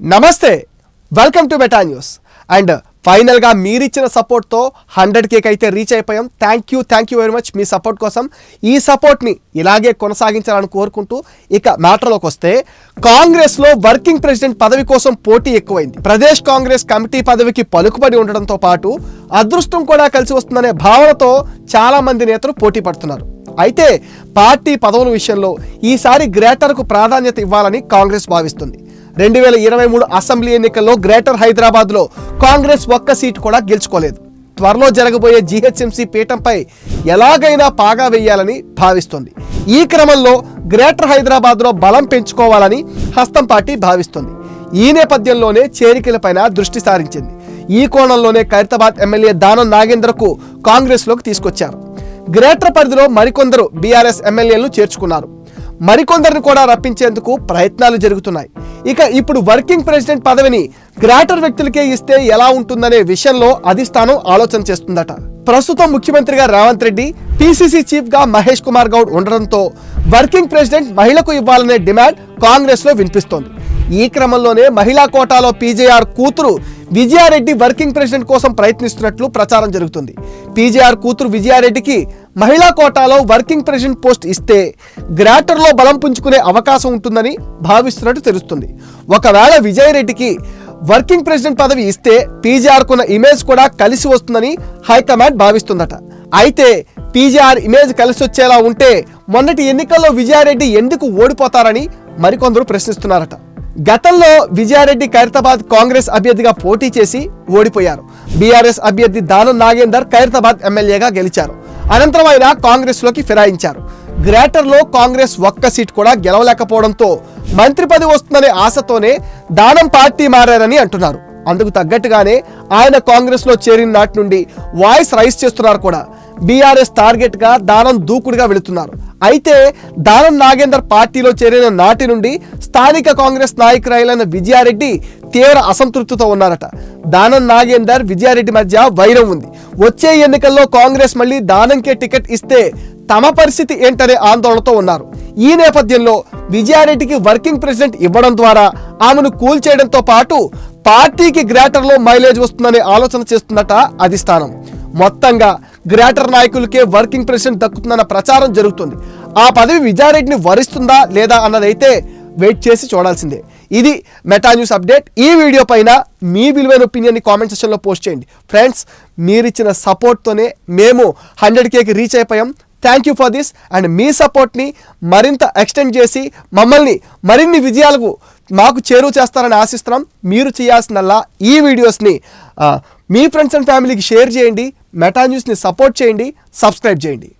నమస్తే welcome to beta news. And ఫైనల్గా మీరిచ్చిన సపోర్ట్తో హండ్రెడ్ కేక్ అయితే రీచ్ అయిపోయాం. Thank you thank you very much me support కోసం. ఈ సపోర్ట్ని ఇలాగే కొనసాగించాలని కోరుకుంటూ ఇక మ్యాటర్లోకి వస్తే కాంగ్రెస్లో వర్కింగ్ ప్రెసిడెంట్ పదవి కోసం పోటీ ఎక్కువైంది. ప్రదేశ్ కాంగ్రెస్ కమిటీ పదవికి పలుకుబడి ఉండడంతో పాటు అదృష్టం కూడా కలిసి వస్తుందనే భావనతో చాలామంది నేతలు పోటీ పడుతున్నారు. అయితే పార్టీ పదవుల విషయంలో ఈసారి గ్రేటర్కు ప్రాధాన్యత ఇవ్వాలని కాంగ్రెస్ భావిస్తుంది. రెండు వేల ఇరవై మూడు అసెంబ్లీ ఎన్నికల్లో గ్రేటర్ హైదరాబాద్లో కాంగ్రెస్ ఒక్క సీటు కూడా గెలుచుకోలేదు. త్వరలో జరగబోయే జీహెచ్ఎంసీ పీఠంపై ఎలాగైనా పాగా వేయాలని భావిస్తోంది. ఈ క్రమంలో గ్రేటర్ హైదరాబాద్లో బలం పెంచుకోవాలని హస్తం పార్టీ భావిస్తోంది. ఈ నేపథ్యంలోనే చేరికలపైన దృష్టి సారించింది. ఈ కోణంలోనే ఖైరతాబాద్ ఎమ్మెల్యే దానం నాగేంద్రకు కాంగ్రెస్లోకి తీసుకొచ్చారు. గ్రేటర్ పరిధిలో మరికొందరు బీఆర్ఎస్ ఎమ్మెల్యేలు చేర్చుకున్నారు. మరికొందరిని కూడా రప్పించేందుకు ప్రయత్నాలు జరుగుతున్నాయి. ఇక ఇప్పుడు వర్కింగ్ ప్రెసిడెంట్ పదవిని గ్రేటర్ వ్యక్తులకే ఇస్తే ఎలా ఉంటుందనే విషయంలో అధిష్టానం ఆలోచన చేస్తుందట. ప్రస్తుతం ముఖ్యమంత్రిగా రేవంత్ రెడ్డి పిసిసి చీఫ్గా మహేష్ కుమార్ గౌడ్ ఉండడంతో వర్కింగ్ ప్రెసిడెంట్ మహిళకు ఇవ్వాలనే డిమాండ్ కాంగ్రెస్లో వినిపిస్తోంది. ఈ క్రమంలోనే మహిళా కోటాలో పీజేఆర్ కూతురు విజయారెడ్డి వర్కింగ్ ప్రెసిడెంట్ కోసం ప్రయత్నిస్తున్నట్లు ప్రచారం జరుగుతుంది. పీజీఆర్ కూతురు విజయారెడ్డికి మహిళా కోటాలో వర్కింగ్ ప్రెసిడెంట్ పోస్ట్ ఇస్తే గ్రాటర్లో బలం పుంజుకునే అవకాశం ఉంటుందని భావిస్తున్నట్టు తెలుస్తుంది. ఒకవేళ విజయరెడ్డికి వర్కింగ్ ప్రెసిడెంట్ పదవి ఇస్తే పీజీఆర్కున్న ఇమేజ్ కూడా కలిసి వస్తుందని హైకమాండ్ భావిస్తుందట. అయితే పీజీఆర్ ఇమేజ్ కలిసి వచ్చేలా ఉంటే మొన్నటి ఎన్నికల్లో విజయారెడ్డి ఎందుకు ఓడిపోతారని మరికొందరు ప్రశ్నిస్తున్నారట. గతంలో విజయారెడ్డి ఖైరతాబాద్ కాంగ్రెస్ అభ్యర్థిగా పోటీ చేసి ఓడిపోయారు. బీఆర్ఎస్ అభ్యర్థి దానం నాగేందర్ ఖైరతాబాద్ ఎమ్మెల్యేగా గెలిచారు. అనంతరం ఆయన కాంగ్రెస్లోకి ఫిరాయించారు. గ్రేటర్లో కాంగ్రెస్ ఒక్క సీట్ కూడా గెలవలేకపోవడంతో మంత్రి పదవి వస్తుందనే ఆశతోనే దానం పార్టీ మారారని అంటున్నారు. అందుకు తగ్గట్టుగానే ఆయన కాంగ్రెస్లో చేరిన నాటి నుండి వాయిస్ రైస్ చేస్తున్నారు కూడా. బీఆర్ఎస్ టార్గెట్గా దానం దూకుడుగా వెళుతున్నారు. అయితే దానం నాగేందర్ పార్టీలో చేరిన నాటి నుండి స్థానిక కాంగ్రెస్ నాయకురాయలైన విజయారెడ్డి తీవ్ర అసంతృప్తితో ఉన్నారట. దానం నాగేందర్ విజయారెడ్డి మధ్య వైరం ఉంది. వచ్చే ఎన్నికల్లో కాంగ్రెస్ మళ్ళీ దానంకే టికెట్ ఇస్తే తమ పరిస్థితి ఏంటనే ఆందోళనతో ఉన్నారు. ఈ నేపథ్యంలో విజయారెడ్డికి వర్కింగ్ ప్రెసిడెంట్ ఇవ్వడం ద్వారా ఆమెను కూల్ చేయడంతో పాటు పార్టీకి గ్రేటర్లో మైలేజ్ వస్తుందనే ఆలోచన చేస్తుందట అధిష్టానం. మొత్తంగా గ్రేటర్ నాయకులకే వర్కింగ్ ప్రెసిడెంట్ దక్కుతుందన్న ప్రచారం జరుగుతుంది. ఆ పదవి విజయారెడ్డిని వరిస్తుందా లేదా అన్నదైతే వెయిట్ చేసి చూడాల్సిందే. ఇది మెటా న్యూస్ అప్డేట్. ఈ వీడియో పైన మీ విలువైన ఒపీనియన్ని కామెంట్ సెక్షన్లో పోస్ట్ చేయండి. ఫ్రెండ్స్ మీరిచ్చిన సపోర్ట్తోనే మేము హండ్రెడ్ కేకి రీచ్ అయిపోయాం. Thank you for this and మీ సపోర్ట్ని మరింత ఎక్స్టెండ్ చేసి మమ్మల్ని మరిన్ని విజయాలకు మాకు చేరువ చేస్తారని ఆశిస్తున్నాం. మీరు చేయాల్సినల్లా ఈ వీడియోస్ని మీ ఫ్రెండ్స్ అండ్ ఫ్యామిలీకి షేర్ చేయండి. మెటా న్యూస్ని సపోర్ట్ చేయండి సబ్స్క్రైబ్ చేయండి.